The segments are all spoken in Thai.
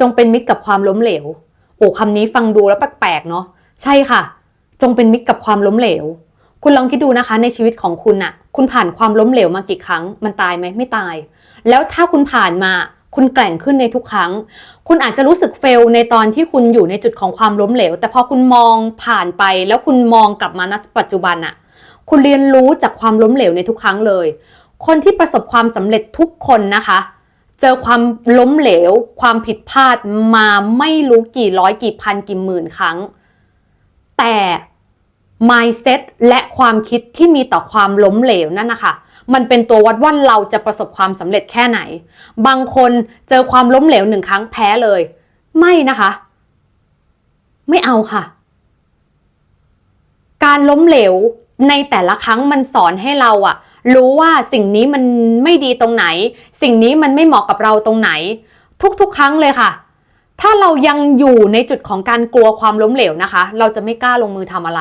จงเป็นมิตรกับความล้มเหลว โอ้คำนี้ฟังดูแล้วแปลกๆเนาะใช่ค่ะ จงเป็นมิตรกับความล้มเหลว คุณลองคิดดูนะคะในชีวิตของคุณอะคุณผ่านความล้มเหลวมากี่ครั้ง มันตายไหมไม่ตาย แล้วถ้าคุณผ่านมาคุณแกร่งขึ้นในทุกครั้ง คุณอาจจะรู้สึกเฟลในตอนที่คุณอยู่ในจุดของความล้มเหลว แต่พอคุณมองผ่านไป แล้วคุณมองกลับมาณปัจจุบันอะคุณเรียนรู้จากความล้มเหลวในทุกครั้งเลย คนที่ประสบความสำเร็จทุกคนนะคะ เจอความล้มเหลว ความผิดพลาดมาไม่รู้กี่ร้อยกี่พันกี่หมื่นครั้ง แต่ mindset และความคิดที่มีต่อความล้มเหลวนั่นนะคะมันเป็นตัววัดว่าเราจะประสบความสำเร็จแค่ไหน บางคนเจอความล้มเหลวหนึ่งครั้งแพ้เลย ไม่นะคะ ไม่เอาค่ะ การล้มเหลวในแต่ละครั้งมันสอนให้เราอะ รู้ว่าสิ่งนี้มันไม่ดีตรงไหน สิ่งนี้มันไม่เหมาะกับเราตรงไหน ทุกๆ ครั้งเลยค่ะ ถ้าเรายังอยู่ในจุดของการกลัวความล้มเหลวนะคะ เราจะไม่กล้าลงมือทำอะไร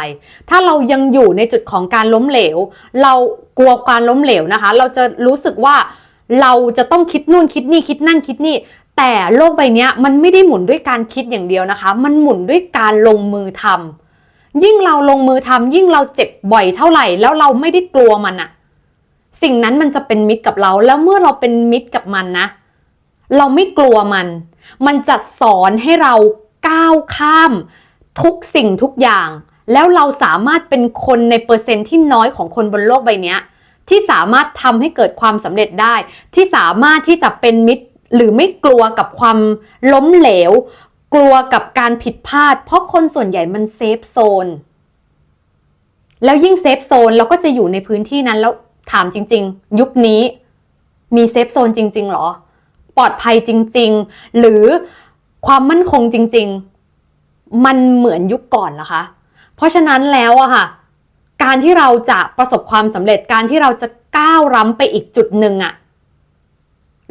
ถ้าเรายังอยู่ในจุดของการล้มเหลว เรากลัวการล้มเหลวนะคะ เราจะรู้สึกว่าเราจะต้องคิดนู่นคิดนี่คิดนั่นคิดนี่ แต่โลกใบนี้มันไม่ได้หมุนด้วยการคิดอย่างเดียวนะคะ มันหมุนด้วยการลงมือทำยิ่งเราลงมือทำยิ่งเราเจ็บบ่อยเท่าไหร่ แล้วเราไม่ได้กลัวมันอะ สิ่งนั้นมันจะเป็นมิตรกับเรา แล้วเมื่อเราเป็นมิตรกับมันนะ เราไม่กลัวมัน มันจะสอนให้เราก้าวข้ามทุกสิ่งทุกอย่าง แล้วเราสามารถเป็นคนในเปอร์เซ็นต์ที่น้อยของคนบนโลกใบนี้ที่สามารถทำให้เกิดความสำเร็จได้ ที่สามารถที่จะเป็นมิตรหรือไม่กลัวกับความล้มเหลว กลัวกับการผิดพลาด เพราะคนส่วนใหญ่มันเซฟโซน แล้วยิ่งเซฟโซนเราก็จะอยู่ในพื้นที่นั้นแล้ว ถามจริง ๆ ยุคนี้มีเซฟโซนจริง ๆ หรอ ปลอดภัยจริง ๆ หรือความมั่นคงจริง ๆ มันเหมือนยุคก่อนเหรอคะ เพราะฉะนั้นแล้วอะค่ะ การที่เราจะประสบความสำเร็จการที่เราจะก้าวล้ำไปอีกจุดหนึ่งอะ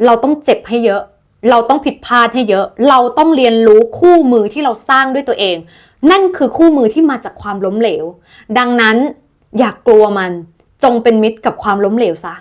เราต้องเจ็บให้เยอะ เราต้องผิดพลาดให้เยอะ เราต้องเรียนรู้คู่มือที่เราสร้างด้วยตัวเอง นั่นคือคู่มือที่มาจากความล้มเหลว ดังนั้นอย่ากกลัวมัน จงเป็นมิตรกับความล้มเหลวซะ